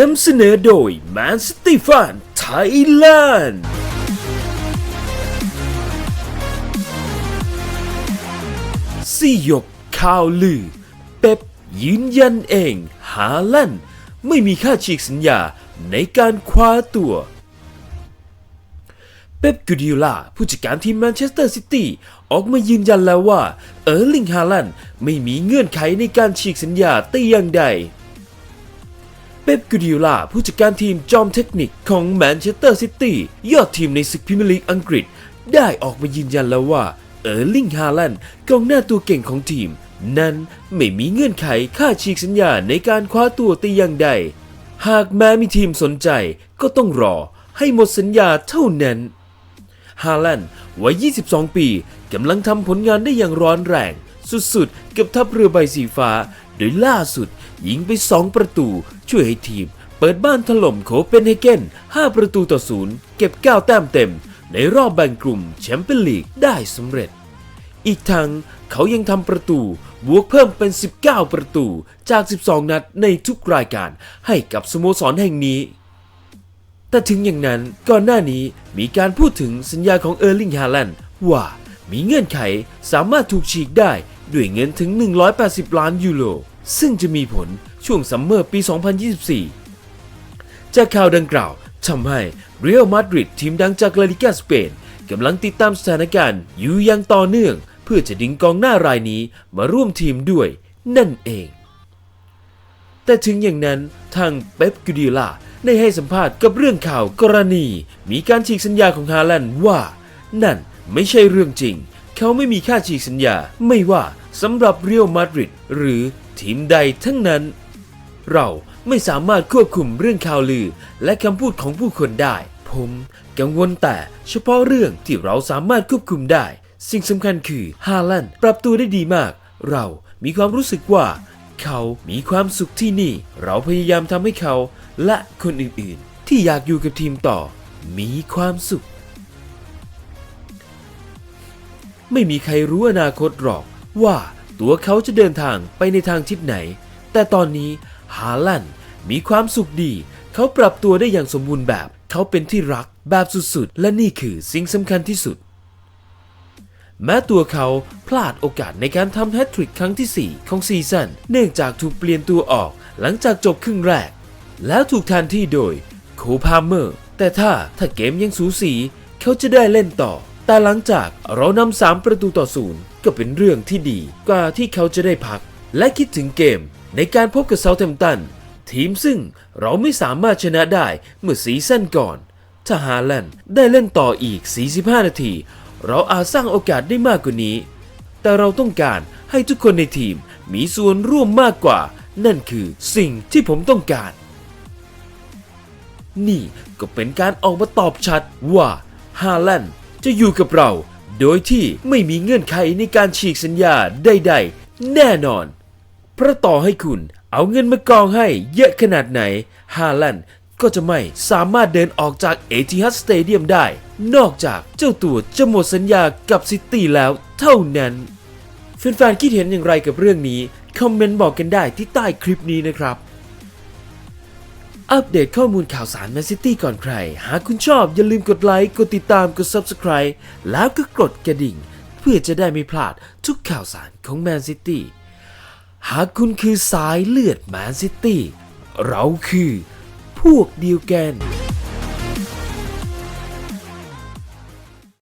นำเสนอโดย Man City Fan Thailand สี่หยกข่าวลือ เป๊ปยืนยันเองหาลั่น ไม่มีค่าฉีกสัญญาในการคว้าตัวเป๊ปกูดิโอลาผู้จัดการทีมแมนเชสเตอร์ซิตี้ออกมายืนยันแล้วว่า เออร์ลิงฮาลันไม่มีเงื่อนไขในการฉีกสัญญาแต่อย่างใด ป๊ป กูดิโอลา ผู้จัดการทีมจอมเทคนิคของแมนเชสเตอร์ซิตี้ยอดทีมในศึกพรีเมียร์ลีกอังกฤษ ได้ออกมายืนยันแล้วว่า เออร์ลิง ฮาลันด์กองหน้าตัวเก่งของทีม นั้นไม่มีเงื่อนไขค่าฉีกสัญญาในการคว้าตัวแต่อย่างใด หากแม้มีทีมสนใจก็ต้องรอให้หมดสัญญาเท่านั้น ฮาลันด์วัย 22 ปีกำลังทำผลงานได้อย่างร้อนแรง สุดๆ กับทัพเรือใบสีฟ้า โดยล่าสุดยิงไป 2 ประตู ช่วยให้ทีมเปิดบ้านถล่มโคเปนเฮเกน 5 ประตูต่อศูนย์เก็บ 9 แต้มเต็ม ในรอบแบ่งกลุ่มแชมเปี้ยนลีกได้สำเร็จ อีกทั้งเขายังทำประตูบวกเพิ่มเป็น 19 ประตูจาก 12 นัดในทุกรายการให้กับสโมสรแห่งนี้ แต่ถึงอย่างนั้นก่อนหน้านี้มีการพูดถึงสัญญาของเออร์ลิงฮาแลนด์ว่ามีเงื่อนไขสามารถถูกฉีกได้ด้วยเงินถึง 180 ล้านยูโร ซึ่งจะมีผลช่วงซัมเมอร์ปี 2024 จากข่าวดังกล่าวทำให้เรอัลมาดริดทีมดังจากลาลิกาสเปนกำลังติดตามสถานการณ์อยู่อย่างต่อเนื่อง เพื่อจะดึงกองหน้ารายนี้มาร่วมทีมด้วยนั่นเอง แต่ถึงอย่างนั้นทางเป๊ปกูดิโอลาได้ให้สัมภาษณ์กับเรื่องข่าวกรณี มีการฉีกสัญญาของฮาแลนด์ว่า นั่นไม่ใช่เรื่องจริง เขาไม่มีค่าฉีกสัญญา ไม่ว่าสำหรับเรอัลมาดริดหรือทีมใดทั้งนั้น เราไม่สามารถควบคุมเรื่องข่าวลือ และคำพูดของผู้คนได้ ผมกังวลแต่เฉพาะเรื่องที่เราสามารถควบคุมได้ สิ่งสำคัญคือฮาลันปรับตัวได้ดีมาก เรามีความรู้สึกว่า เขามีความสุขที่นี่ เราพยายามทำให้เขาและคนอื่นๆ ที่อยากอยู่กับทีมต่อ มีความสุข ไม่มีใครรู้อนาคตหรอกว่าตัวเขาจะเดินทางไปในทางทิศไหน แต่ตอนนี้ฮาลันมีความสุขดี เขาปรับตัวได้อย่างสมบูรณ์แบบ เขาเป็นที่รักแบบสุดๆ และนี่คือสิ่งสำคัญที่สุด แม้ตัวเขาพลาดโอกาสในการทำแฮตทริกครั้งที่ 4 ของซีซั่นเนื่องจากถูกเปลี่ยนตัวออกหลังจากจบครึ่งแรก แล้วถูกแทนที่โดยโคพาเมอร์ แต่ถ้าถ้าเกมยังสูสี เขาจะได้เล่นต่อ แต่หลังจากเรานำสามประตูต่อศูนย์ก็เป็นเรื่องที่ดีกว่าที่เขาจะได้พัก และคิดถึงเกมในการพบกับเซาเทมตันทีมซึ่งเราไม่สามารถชนะได้เมื่อซีซั่นก่อน ถ้าฮาแลนด์ได้เล่นต่ออีก 45 นาที เราอาจสร้างโอกาสได้มากกว่านี้ แต่เราต้องการให้ทุกคนในทีมมีส่วนร่วมมากกว่า นั่นคือสิ่งที่ผมต้องการ นี่ก็เป็นการออกมาตอบชัดว่าฮาแลนด์ จะอยู่กับเรา โดยที่ไม่มีเงื่อนไขในการฉีกสัญญาใดๆ แน่นอน เพราะต่อให้คุณเอาเงินมากองให้เยอะขนาดไหน ฮาแลนด์ก็จะไม่สามารถเดินออกจากเอทิฮัดสเตเดียมได้ นอกจากเจ้าตัวจะหมดสัญญากับซิตี้แล้วเท่านั้นแฟนๆคิดเห็นอย่างไรกับเรื่องนี้ คอมเมนต์บอกกันได้ที่ใต้คลิปนี้นะครับ อัปเดตข้อมูลข่าวสารแมนซิตี้ก่อนใคร หากคุณชอบอย่าลืมกดไลค์ กดติดตาม กด Subscribe แล้วก็กดกระดิ่ง เพื่อจะได้ไม่พลาดทุกข่าวสารของแมนซิตี้ หากคุณคือสายเลือดแมนซิตี้ เราคือพวกเดียวกัน